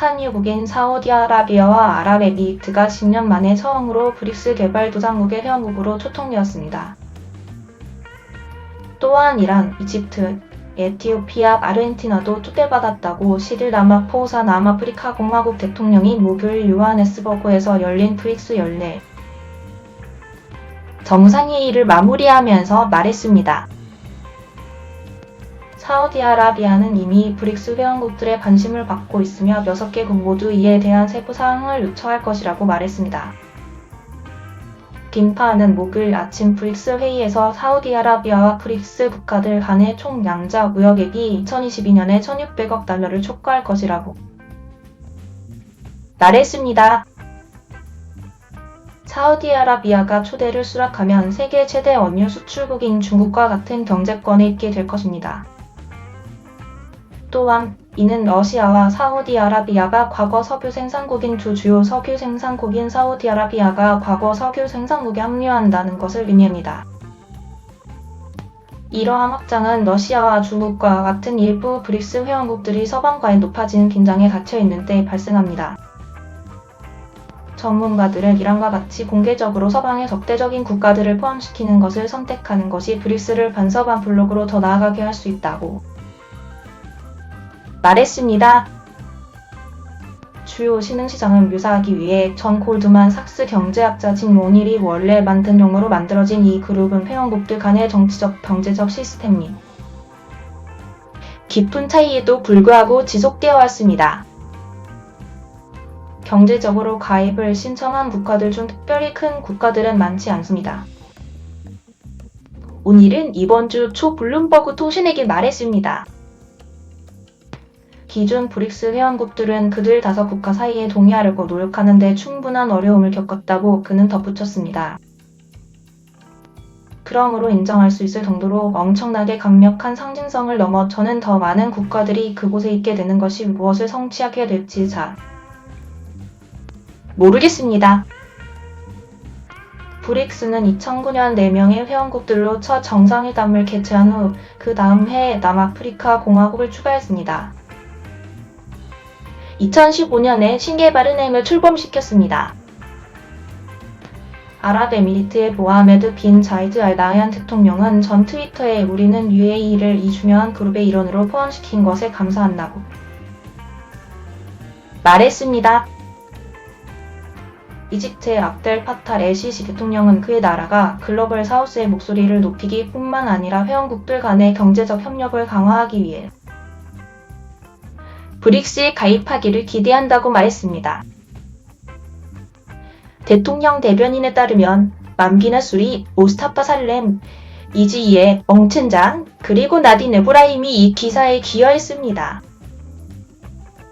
산유국인 사우디아라비아와 아랍에미리트가 10년 만에 처음으로 브릭스 개발 도상국의 회원국으로 초통되었습니다. 또한 이란, 이집트, 에티오피아, 아르헨티나도 초대받았다고 10일 남아포사 남아프리카 공화국 대통령이 목요일 요하네스버그에서 열린 브릭스 연례 정상회의를 마무리하면서 말했습니다. 사우디아라비아는 이미 브릭스 회원국들의 관심을 받고 있으며 6개국 모두 이에 대한 세부 사항을 요청할 것이라고 말했습니다. 빈파는 목요일 아침 브릭스 회의에서 사우디아라비아와 브릭스 국가들 간의 총 양자 무역액이 2022년에 1600억 달러를 촉구할 것이라고 말했습니다. 사우디아라비아가 초대를 수락하면 세계 최대 원유 수출국인 중국과 같은 경제권에 있게 될 것입니다. 또한 이는 러시아와 사우디아라비아가 과거 석유 생산국인 두 주요 석유 생산국인 사우디아라비아가 과거 석유 생산국에 합류한다는 것을 의미합니다. 이러한 확장은 러시아와 중국과 같은 일부 브릭스 회원국들이 서방과의 높아지는 긴장에 갇혀 있는 때 발생합니다. 전문가들은 이란과 같이 공개적으로 서방의 적대적인 국가들을 포함시키는 것을 선택하는 것이 브릭스를 반서방 블록으로 더 나아가게 할 수 있다고 말했습니다. 주요 신흥시장을 묘사하기 위해 전 골드만 삭스 경제학자 진 모닐이 원래 만든 용어로 만들어진 이 그룹은 회원국들 간의 정치적 경제적 시스템 및 깊은 차이에도 불구하고 지속되어 왔습니다. 경제적으로 가입을 신청한 국가들 중 특별히 큰 국가들은 많지 않습니다. 오닐은 이번 주 초 블룸버그 통신에게 말했습니다. 기존 브릭스 회원국들은 그들 다섯 국가 사이에 동의하려고 노력하는데 충분한 어려움을 겪었다고 그는 덧붙였습니다. 그러므로 인정할 수 있을 정도로 엄청나게 강력한 상징성을 넘어 저는 더 많은 국가들이 그곳에 있게 되는 것이 무엇을 성취하게 될지 잘 모르겠습니다. 브릭스는 2009년 4명의 회원국들로 첫 정상회담을 개최한 후 그 다음 해에 남아프리카 공화국을 추가했습니다. 2015년에 신개발 은 행을 출범시켰습니다. 아랍에미리트의 모하메드 빈 자이드 알 나얀 대통령은 전 트위터에 우리는 UAE를 이 중요한 그룹의 일원으로 포함시킨 것에 감사한다고 말했습니다. 이집트의 압델 파탈 엘시시 대통령은 그의 나라가 글로벌 사우스의 목소리를 높이기 뿐만 아니라 회원국들 간의 경제적 협력을 강화하기 위해 브릭스에 가입하기를 기대한다고 말했습니다. 대통령 대변인에 따르면 맘기나 수리, 오스타파 살렘, 이지이의 멍첸장, 그리고 나딘 에브라임이 이 기사에 기여했습니다.